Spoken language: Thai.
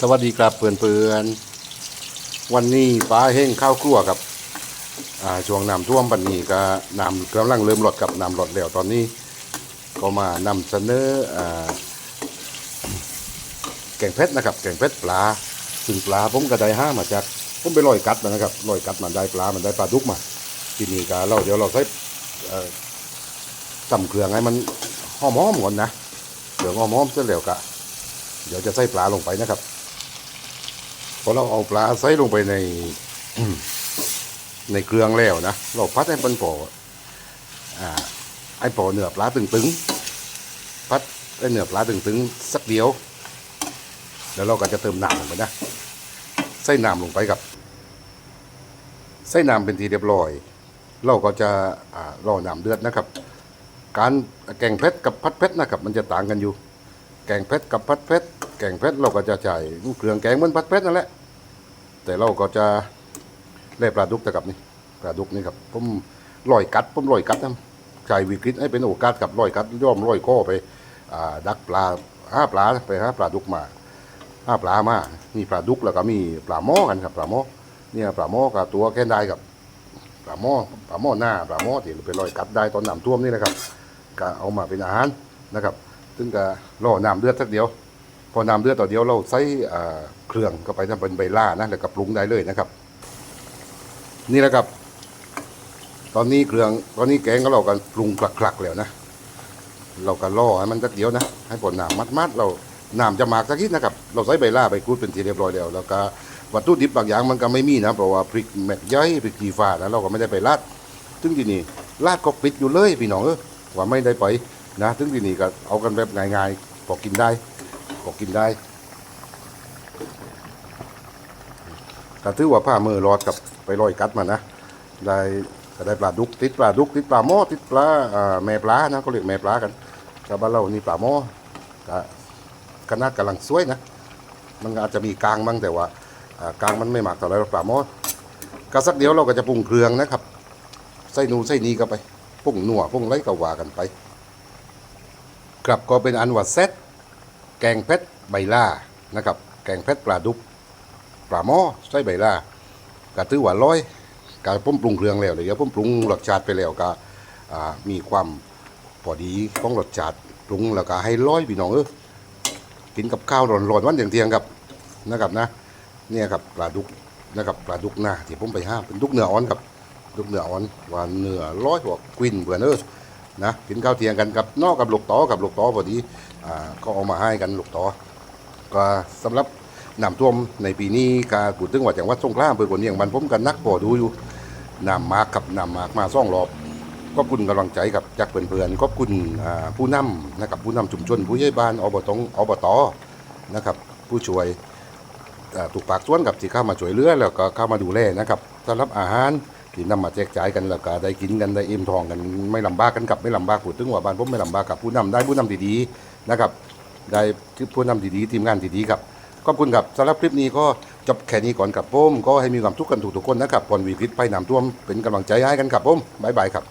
สวัสดีครับเพื่อนเพื่อนๆวันนี้ป้าเฮงข้าวครัวกับช่วงน้ำท่วมปันนี้ก็น้ำกำลังเริ่มลดกับน้ำลดแล้วตอนนี้ ก็มานำเสนอแกงเพชรนะครับแกงเพชรปลาซึ่งปลาผมก็ได้ห้ามาจากผมไปลอยกัดมานะครับลอยกัดมาได้ปลามันได้ปลาดุกมาทีนี้ก็เราเดี๋ยวเราใช้เอ่ตำเครื่องให้มันหอมๆก่อนนะเครื่องหอมๆเสร็จแล้วก็เดี๋ยวจะใส่ปลาลงไปนะครับ พอเราเอาปลาใส่ลงไปใน ในเครื่องแล้วนะเราพัดให้มันพออ่าไอ้พอเนื้อปลาตึงๆพัดไอ้เนื้อปลาตึงๆสักเดียว แล้วเราก็จะเติมน้ำลงไปนะใส่น้ำลงไปกับใส่น้ำเป็นทีเรียบร้อย เราก็จะอ่ารอน้ำเดือดนะครับ การแกงเพชรกับพัดเพชรนะครับ มันจะต่างกันอยู่ แกงเพชรกับพัดเพชรแกงเพชรเราก็จะใช้เครื่องแกงเหมือนพัดเพชรนั่นแหละแต่เราก็จะเล่ปลาดุกแต่กับนี่ปลาดุกนี่ครับผมลอยกัดผมลอยกัดนะใช้วิกฤตให้เป็นโอกาสกับลอยกัดย่อมลอยข้อไปอ่าดักปลาห้าปลาไปหาปลาดุกมาห้าปลามามีปลาดุกแล้วก็มีปลาหม้อกันครับปลาหม้อเนี่ยปลาหม้อกับตัวแค่ได้กับปลาหม้อปลาหม้อหน้าปลาหม้อที่ไปลอยกัดได้ตอนน้ำท่วมนี่นะครับก็เอามาเป็นอาหารนะครับ ซึ่งก็รอน้ำเดือดสักเดียว พอน้ำเดือดต่อเดียวเราใส่เครื่องเข้าไปทำเป็นใบล่านะแล้วก็ปรุงได้เลยนะครับ นี่แหละครับ ตอนนี้เครื่องตอนนี้แกงก็เรากันปรุงคลักๆแล้วนะเราก็ล่อให้มันสักเดียวนะให้ผลน้ำมัดๆเราน้ำจะหมากสักนิดนะครับ เราใส่ใบล่าไปกรูดเป็นทีเรียบร้อยแล้ว แล้วก็วัตถุดิบบางอย่างมันก็ไม่มีนะ เพราะว่าพริกเม็ดย่อยพริกขี้ฟ้านะเราก็ไม่ได้ไปราดถึงที่นี่ราดก็ปิดอยู่เลยพี่น้องเออว่าไม่ได้ไป นะถึงที่นี่ก็เอากันแบบง่ายๆพอกินได้ก็กินได้แต่ถือว่าผ้ามือรอดกับไปลอยกัดมานะได้ก็ได้ปลาดุกติดปลาดุกติดปลาหม้อติดปลาแม่ปลานะเขาเรียกแม่ปลากันชาวบ้านเรานี่ปลาหม้อก็ขนาดกำลังสวยนะมันอาจจะมีกลางบ้างแต่ว่ากลางมันไม่มากเท่าไรปลาหม้อก็สักเดียวเราก็จะปรุงเครื่องนะครับใส่นูนใส่นีก็ไปปรุงหนัวปรุงไรก็ว่ากันไป ครับก็เป็นอันว่าเซตแกงเพชรใบล่านะครับแกงเพชรปลาดุกปลาหม้อใส่ใบล่ากะตื้อว่าร้อยกะพุ่มปรุงเครื่องแล้วเดี๋ยวพุ่มปรุงรสชาติไปแล้วก็มีความพอดีของรสชาติปรุงแล้วก็ให้ร้อยพี่น้องเออกินกับข้าวร้อนๆวันเที่ยงๆครับนะครับนะเนี่ยครับปลาดุกนะครับปลาดุกหน้าที่ผมไปห้ามเป็นดุกเนื้ออ่อนครับดุกเนื้ออ่อนว่าเนื้อร้อยหัวกวินเบื่อนเออ นะกินข้าวเที่ยงกันกับนอกกับลูกต่อกับลูกต่อพอดีอ่าก็เอามาให้กันลูกต่อก็สำหรับน้ำท่วมในปีนี้กากูตึงว่าจังหวัดสงขลาอำเภอขนเนียงบันผมกันนักพอดูอยู่น้ำมากกับน้ำมากมาซ่องรอบขอบคุณกำลังใจกับจากเพื่อนๆขอบคุณผู้นำนะครับผู้นำชุมชนผู้ใหญ่บ้านอบตอบตนะครับผู้ช่วยถูกปากส่วนกับที่เข้ามาช่วยเลือแล้วก็เข้ามาดูแลนะครับสำหรับอาหาร ที่นำมาแจกจ่ายกันแล้วก็ได้กินกันได้อิ่มท้องกันไม่ลำบากกันกับไม่ลำบากพูดถึงว่าบ้านผมไม่ลำบากกับผู้นำได้ผู้นำที่ดีนะครับ ได้ผู้นำที่ดีทีมงานดีๆครับขอบคุณครับสำหรับคลิปนี้ก็จบแค่นี้ก่อนครับผมก็ให้มีความทุกข์กันทุกๆคนนะครับผ่อนวิกฤตภัยน้ำท่วมเป็นกำลังใจให้กันครับผมบ๊ายบายครับ